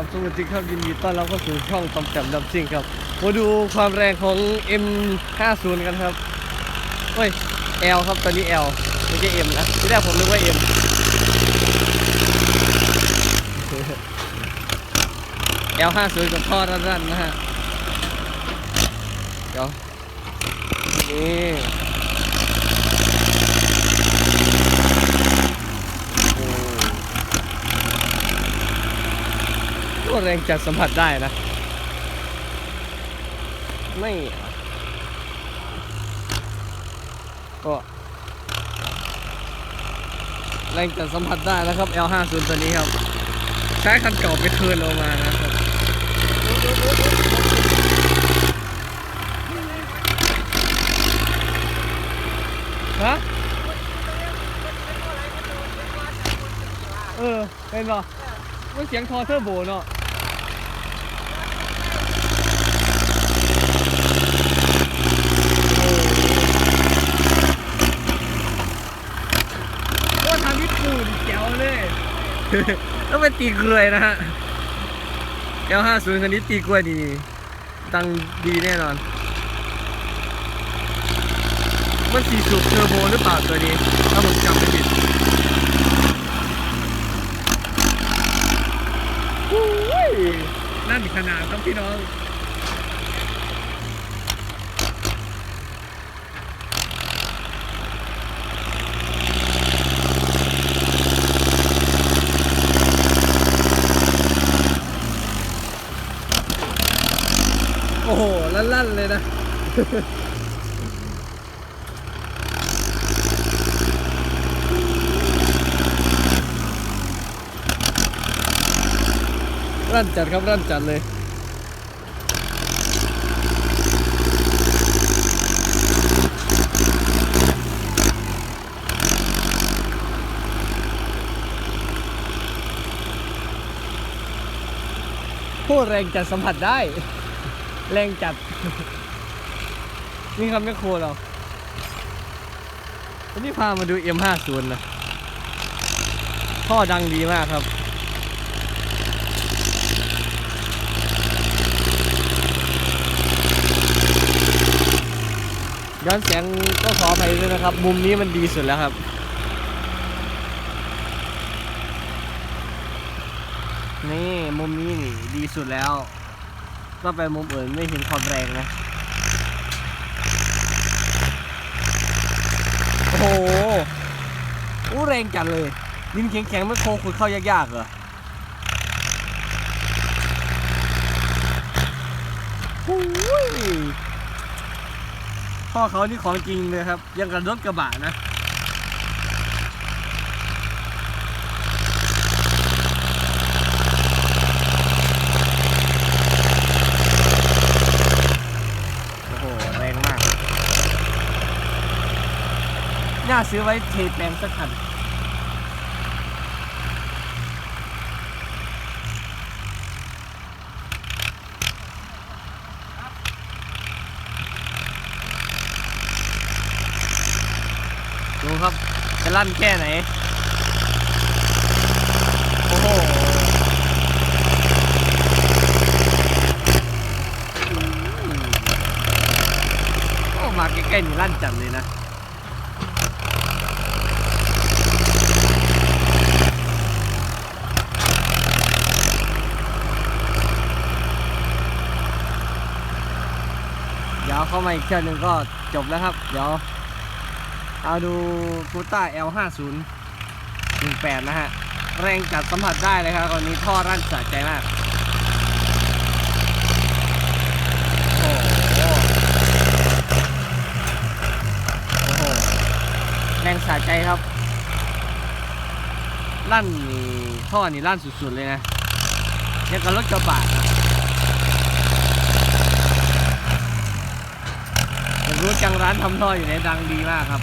ครับสวัสดีครับยินดีต้อนรับเข้าสู่ช่องตอมแจมดับซิ่งครับมาดูความแรงของ M50 กันครับเฮ้ย L ครับตอนนี้ L ไม่ใช่ M นะที่แรกผมนึกว่า M L50 กับท่อรันนะฮะ เดี๋ยว นี่ ก็แรงจัดสัมผัสได้นะ ไม่ ก็แรงจัดสัมผัสได้นะครับ L50 ตัวนี้ครับ ใช้คันเก่าไปคืนเอามานะครับฮะเออ เป็นป่ะมันเสียงทอเทอร์โบเนาะ โอ้ทางญี่ปุ่นแจ๋วเลย ต้องเป็นตีกลวยนะฮะ L50 คันนี้ตีกลวยดีตังดีแน่นอน มันสีสูบเทอร์โบหรือเปล่าตัวนี้ ถ้าผมจำไม่ผิดนั่นขนาดครับพี่น้อง อ้โห ลั่นๆเลยนะรั่นจัดครับรั่นจัดเลย โคตรแรงจัดสัมผัสได้ แรงจัด นี่ครับไม่โคเราวันนี้พามาดู M50 นะท่อดังดีมากครับย้อนเสียงก็ขออภัยด้วยนะครับ มุมนี้มันดีสุดแล้วครับ นี่ มุมนี้นี่ดีสุดแล้ว ก็ไปมุมอื่นไม่เห็นความแรงนะ โอ้โหอู้แรงจัดเลยดินแข็งๆไม่โคขุดเข้ายากๆเหรอโอ้ยพ่อเขานี่ของจริงเลยครับ ยังกับรถกระบะนะ โอ้โห แรงมาก น่า ซื้อไว้เทแปลงสักคันดูครับ จะลั่นแค่ไหน โอ้โหโอ้มาใกล้ๆนี่ลั่นจัดเลยนะ เข้ามาอีกเที่ยวหนึ่งก็จบแล้วครับ เดี๋ยว เอาดูกูต้า L50 18 นะฮะ แรงจัดสัมผัสได้เลยครับตอนนี้ท่อรั่นสะใจมากโอ้โหแรงสะใจครับ ลั่นนี่ท่อนี่ลั่นสุดๆเลยนะยังกับรถกระบะนะผม รู้จังร้านทำท่ออยู่ในดังดีมากครับ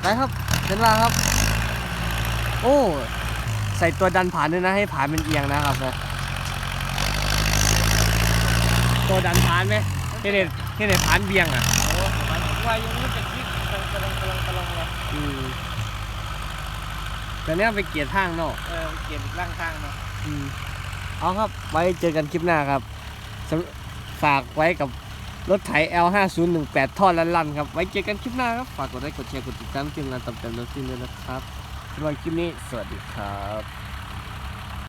ไปครับเดินมาครับ โอ้ ใส่ตัวดันผ่านด้วยนะ ให้ผ่านเป็นเอียงนะครับนะตัวดันผ่านไหมเฮเดเฮเดผ่านเบียงอะโอ้วายยังรู้จักที่กำลังกำลังกำลังกำลังเลยอืมแต่เนี้ยไปเกียร์ทางนอกเออเกียร์ล่างข้างเนาะอืมเอาครับ ไว้เจอกันคลิปหน้าครับสำ ฝากไว้กับรถไถ L5018 ท่อลันๆครับ ไว้เจอกันคลิปหน้าครับ ฝากกดไลค์กดแชร์กดติดตามทีมงานตำแต็มรถซิ่งด้วยนะครับสำหรับคลิปนี้ สวัสดีครับ